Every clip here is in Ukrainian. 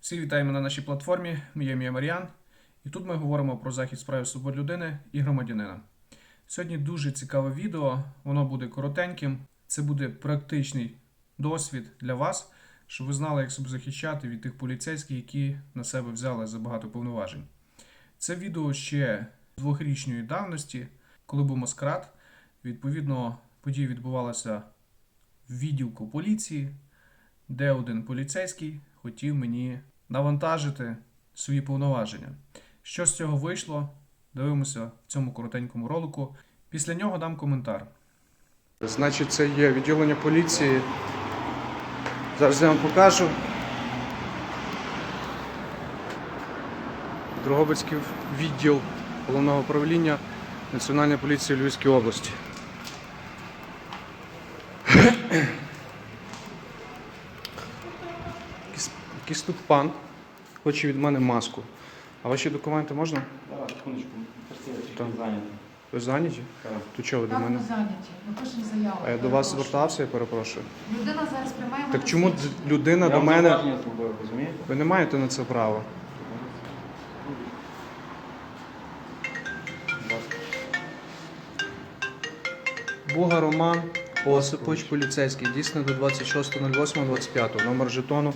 Всі вітаємо на нашій платформі. Моє ім'я Мар'ян. І тут ми говоримо про захист прав і свобод людини і громадянина. Сьогодні дуже цікаве відео, воно буде коротеньким. Це буде практичний досвід для вас, щоб ви знали, як себе захищати від тих поліцейських, які на себе взяли забагато повноважень. Це відео ще двохрічної давності, коли був маскрат. Відповідно, подія відбувалася в відділку поліції, де один поліцейський хотів мені навантажити свої повноваження. Що з цього вийшло? Дивимося в цьому коротенькому ролику. Після нього дам коментар. Значить, це є відділення поліції. Зараз я вам покажу. Дрогобицький відділ головного управління Національної поліції Львівської області. Якийсь- тут пан хоче від мене маску. А ваші документи можна? Так, секундочку, Так. зайнятий. Ви зайняті? Так. То чого ви до Так, мене? ми зайняті. Ми пишемо заяву. А я до вас Перепрошую. звертався, я перепрошую. Людина зараз приймає Так чому людина до мене. зробив, розумієте? Ви не маєте на це права. Будь ласка. Буга Роман Осипович, поліцейський, дійсно до 26.08.25, номер жетону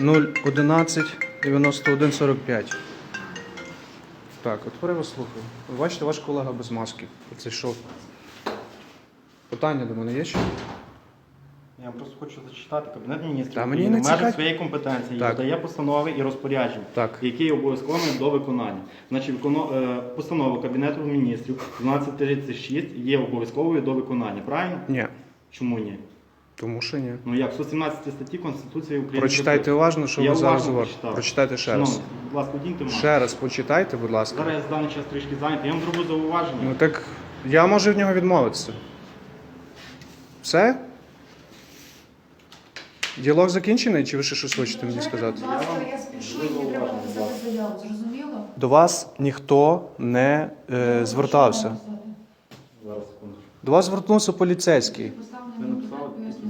011 91 45. Так, от вас слухаю. Ви бачите, ваш колега без маски. Це що? Питання до мене є ще? Я вам просто хочу зачитати Кабінет міністрів Та мені України не в межах своєї компетенції Так. видає постанови і розпорядження, Так. які є обов'язковими до виконання. Значить, виконо- е, постанова Кабінету міністрів 1236 є обов'язковою до виконання. Правильно? Ні. Чому ні? Тому що ні. Ну як, в 117 статті Конституції України. Прочитайте уважно, що Я ви зараз говорите. прочитав. Прочитайте ще раз. Шановний, будь ласка, одіньте. Ще раз почитайте, будь ласка. Зараз я з даний час трішки зайнятий. Я вам зроблю зауваження. Ну так я можу від нього відмовитися. Все? Діалог закінчений, чи ви ще щось хочете мені сказати? Будь ласка, Я спішу, дуже мені треба написати заяву. Зрозуміло? До вас ніхто не е, звертався. Зараз секунду. До вас звернувся поліцейський.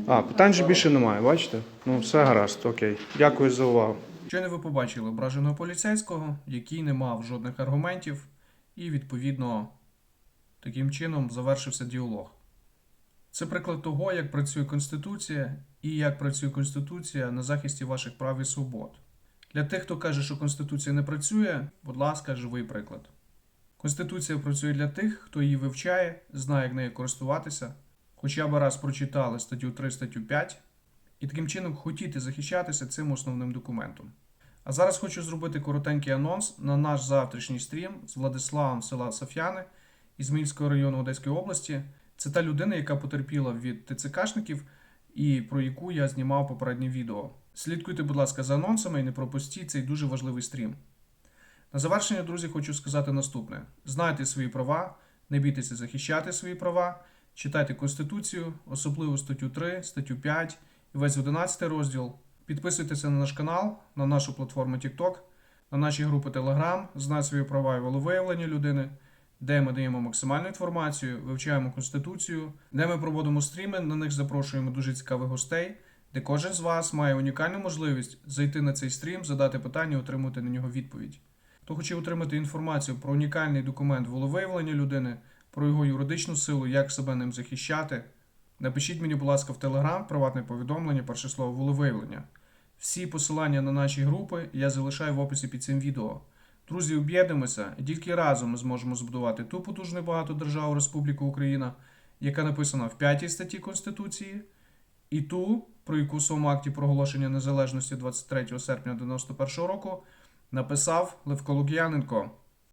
А, питань же більше немає, бачите? Ну, все гаразд, окей. Дякую за увагу. Щойно ви побачили ображеного поліцейського, який не мав жодних аргументів, і, відповідно, таким чином завершився діалог. Це приклад того, як працює Конституція і як працює Конституція на захисті ваших прав і свобод. Для тих, хто каже, що Конституція не працює, будь ласка, живий приклад. Конституція працює для тих, хто її вивчає, знає, як нею користуватися, хоча б раз прочитали статтю 3, статтю 5, і таким чином хотіти захищатися цим основним документом. А зараз хочу зробити коротенький анонс на наш завтрашній стрім з Владиславом села Соф'яни із Мільського району Одеської області. Це та людина, яка потерпіла від ТЦКшників і про яку я знімав попереднє відео. Слідкуйте, будь ласка, за анонсами і не пропустіть цей дуже важливий стрім. На завершення, друзі, хочу сказати наступне: знайте свої права, не бійтеся захищати свої права, читайте Конституцію, особливо статтю 3, статтю 5 і весь 11 розділ. Підписуйтеся на наш канал, на нашу платформу TikTok, на наші групи Telegram, знай свої права і волевиявлення людини, де ми даємо максимальну інформацію, вивчаємо Конституцію, де ми проводимо стріми, на них запрошуємо дуже цікавих гостей, де кожен з вас має унікальну можливість зайти на цей стрім, задати питання і отримати на нього відповідь. Хто хоче отримати інформацію про унікальний документ волевиявлення людини, про його юридичну силу, як себе ним захищати, напишіть мені, будь ласка, в Телеграм приватне повідомлення, перше слово волевиявлення. Всі посилання на наші групи я залишаю в описі під цим відео. Друзі, об'єднуємося, і тільки разом ми зможемо збудувати ту потужну і багату державу Республіку Україна, яка написана в 5 статті Конституції, і ту, про яку в своєму акті проголошення незалежності 23 серпня 1991 року написав Левко Лук'яненко.